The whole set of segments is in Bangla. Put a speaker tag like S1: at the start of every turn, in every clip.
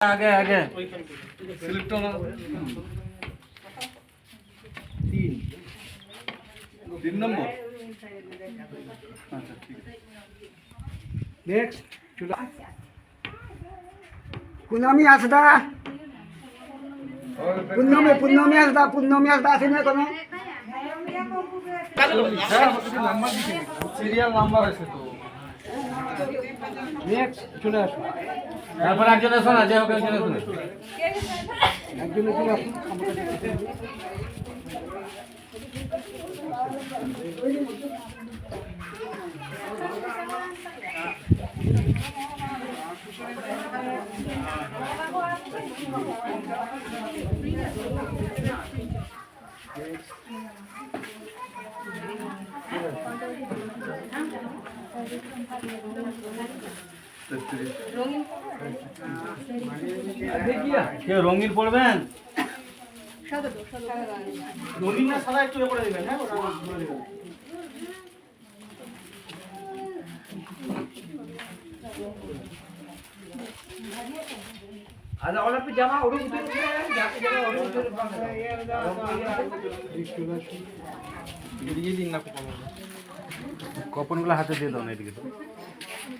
S1: আগে আগে
S2: স্লিপটা
S3: তিন
S2: তিন নম্বর আচ্ছা ঠিক আছে
S3: নেক্সট চলে পুনমি আসদা পুনমি পুনমি আসদা পুনমি আসদা আছে না কোনো
S2: হ্যাঁ সিরিয়াল নাম্বার আছে তো
S3: নেক্সট চলে আসুন।
S1: তারপর একজনে শোনা যে হোক একজনে শোনা।
S3: একজনে চলে আসুন আমরা দেখতে পাবো।
S1: কে, রঙিন পড়বেন
S3: রঙিন না, সাদা একটু করে দিবেন হ্যাঁ? আচ্ছা অনেক
S2: দিয়ে দিন না
S1: কপনগুলো হাতে দিয়ে দাও না, এদিকে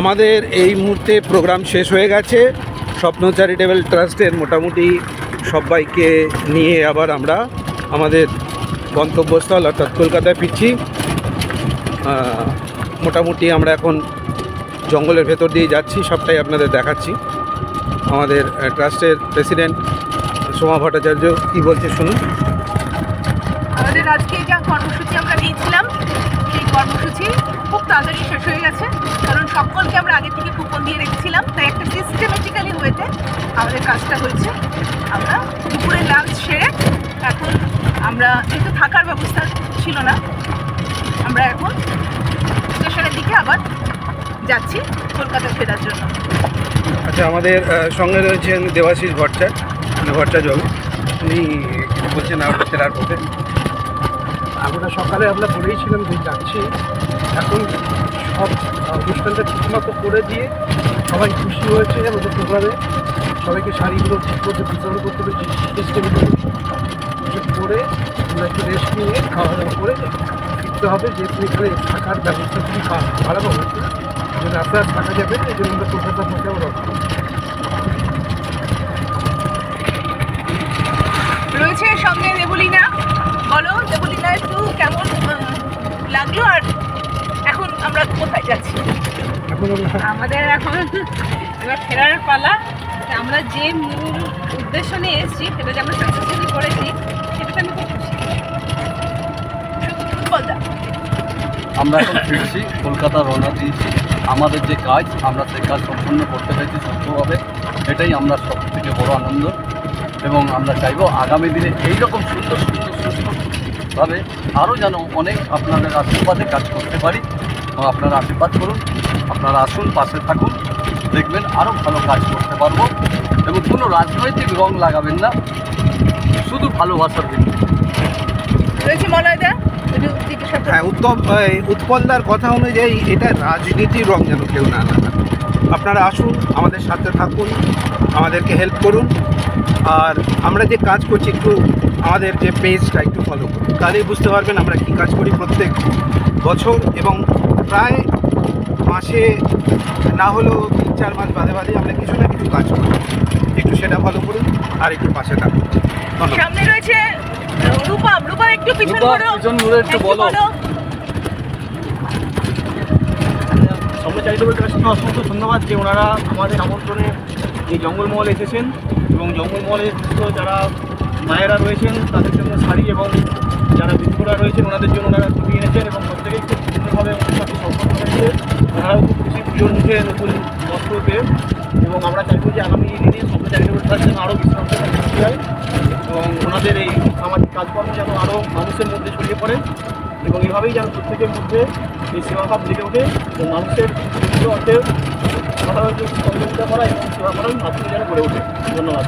S4: আমাদের এই মুহূর্তে প্রোগ্রাম শেষ হয়ে গেছে। স্বপ্ন চ্যারিটেবল ট্রাস্টের মোটামুটি সবাইকে নিয়ে আবার আমরা আমাদের গন্তব্যস্থল অর্থাৎ কলকাতায় ফিরছি। মোটামুটি আমরা এখন জঙ্গলের ভেতর দিয়ে যাচ্ছি, সবটাই আপনাদের দেখাচ্ছি। আমাদের ট্রাস্টের প্রেসিডেন্ট সোমা ভট্টাচার্য কী বলছে শুনুন।
S5: আমাদের আজকে যা কর্মসূচি আমরা নিয়েছিলাম, সেই কর্মসূচি খুব তাড়াতাড়ি শেষ হয়ে গেছে। সকলকে আমরা আগে থেকে কুপন দিয়ে রেখেছিলাম তাই একটা সিস্টেমেটিক্যালি ওয়েতে আমাদের কাজটা হয়েছে। আমরা দুপুরে লাঞ্চ সেরে এখন আমরা যেহেতু থাকার ব্যবস্থা ছিল না আমরা এখন স্টেশনের দিকে আবার যাচ্ছি কলকাতা ফেরার জন্য।
S4: আচ্ছা আমাদের সঙ্গে রয়েছেন দেবাশিস ভট্টাচার্য মানে ভট্টাচার্য উনি বলছেন আমরা ফেরার পথে
S3: আমরা সকালে আমরা বলেইছিলাম যে যাচ্ছি। এখন অনুষ্ঠানটা ঠিকমতো করে দিয়ে সবাই খুশি হয়েছে আমাদের প্রোগ্রামে সবাইকে শাড়িগুলো ঠিক করতে, বিতরণ করতে সিস্টেম করে আমরা একটু রেস্ট নিয়ে খাওয়া দাওয়া করে ফিরতে হবে, যেহেতু এখানে থাকার ব্যবস্থা খুবই ভালো হয়েছে রাতে আর থাকা যাবে এই জন্য আমরা কলকাতা পথে আমরা রওনা হব।
S5: রয়েছে সঙ্গে দেবলিনা বলো দেবলিনা একটু কেমন আহ, লাগল আর এখন আমরা কোথায় যাচ্ছি?
S3: এখন
S6: আমাদের এখন এবার ফেরার পালা। আমরা যে মূল উদ্দেশ্য নিয়ে এসেছি সেটা যে আমরা সাকসেসফুলি করেছি সেটাতে আমি খুব খুশি।
S2: আমরা এখন ফিরছি কলকাতা রওনা দিয়েছি। আমাদের যে কাজ আমরা সেই কাজ সম্পূর্ণ করতে পেরেছি সুস্থভাবে এটাই আমরা সব থেকে বড় আনন্দ। এবং আমরা চাইব আগামী দিনে এইরকম সুন্দর সুন্দর সুস্থভাবে আরও যেন অনেক আপনাদের আশীর্বাদে কাজ করতে পারি। আপনারা আশীর্বাদ করুন আপনারা আসুন পাশে থাকুন দেখবেন আরও ভালো কাজ করতে পারব এবং কোনো রাজনৈতিক রং লাগাবেন না শুধু ভালোবাসার
S5: রয়েছে মলয়দা করো।
S4: হ্যাঁ উত্তম এই উৎপলদার কথা অনুযায়ী এটা রাজনীতির রং যেন কেউ না না আপনারা আসুন আমাদের সাথে থাকুন আমাদেরকে হেল্প করুন। আর আমরা যে কাজ করছি একটু আমাদের যে পেজটা একটু ফলো করুন। তাহলেই বুঝতে পারবেন আমরা কী কাজ করি প্রত্যেক বছর এবং প্রায় মাসে না হলেও তিন চার মাস বাদে বাদে আমরা কিছু না কিছু কাজ করি। একটু সেটা ফলো করুন আর একটু পাশে থাকুন
S5: সামনে রয়েছে রূপম রূপম একটু পিছন করো
S2: পিছন ঘুরে একটু বলো।
S3: সমাজ চ্যারিটেবল ট্রাস্টকে অসংখ্য ধন্যবাদ যে ওনারা আমাদের আমন্ত্রণে এই জঙ্গলমহল এসেছেন
S7: এবং জঙ্গলমহলে যারা মায়েরা রয়েছেন তাদের জন্য শাড়ি এবং যারা বৃদ্ধরা রয়েছেন ওনাদের জন্য ওনারা টুপি এনেছেন এবং প্রত্যেকেই খুব সুন্দরভাবে ওনার সাথে সম্পর্ক রয়েছে ওনারাও পুজোর মুখে নতুন বস্ত্র এবং আমরা চাইব যে আগামী দিনে চ্যারিটেবল ট্রাস্ট যেন আরও বেশি অংশগ্রহণ করতে হয় এবং ওনাদের এই সামাজিক কাজকর্ম যেন আরও মানুষের মধ্যে ছড়িয়ে পড়ে এবং এভাবেই যেন প্রত্যেকের মধ্যে এই সেবাভাব জেগে ওঠে এবং মানুষের অর্থে সহায়তা সহযোগিতা করা এবং সেবা করার মাধ্যমে যেন গড়ে ওঠে। ধন্যবাদ।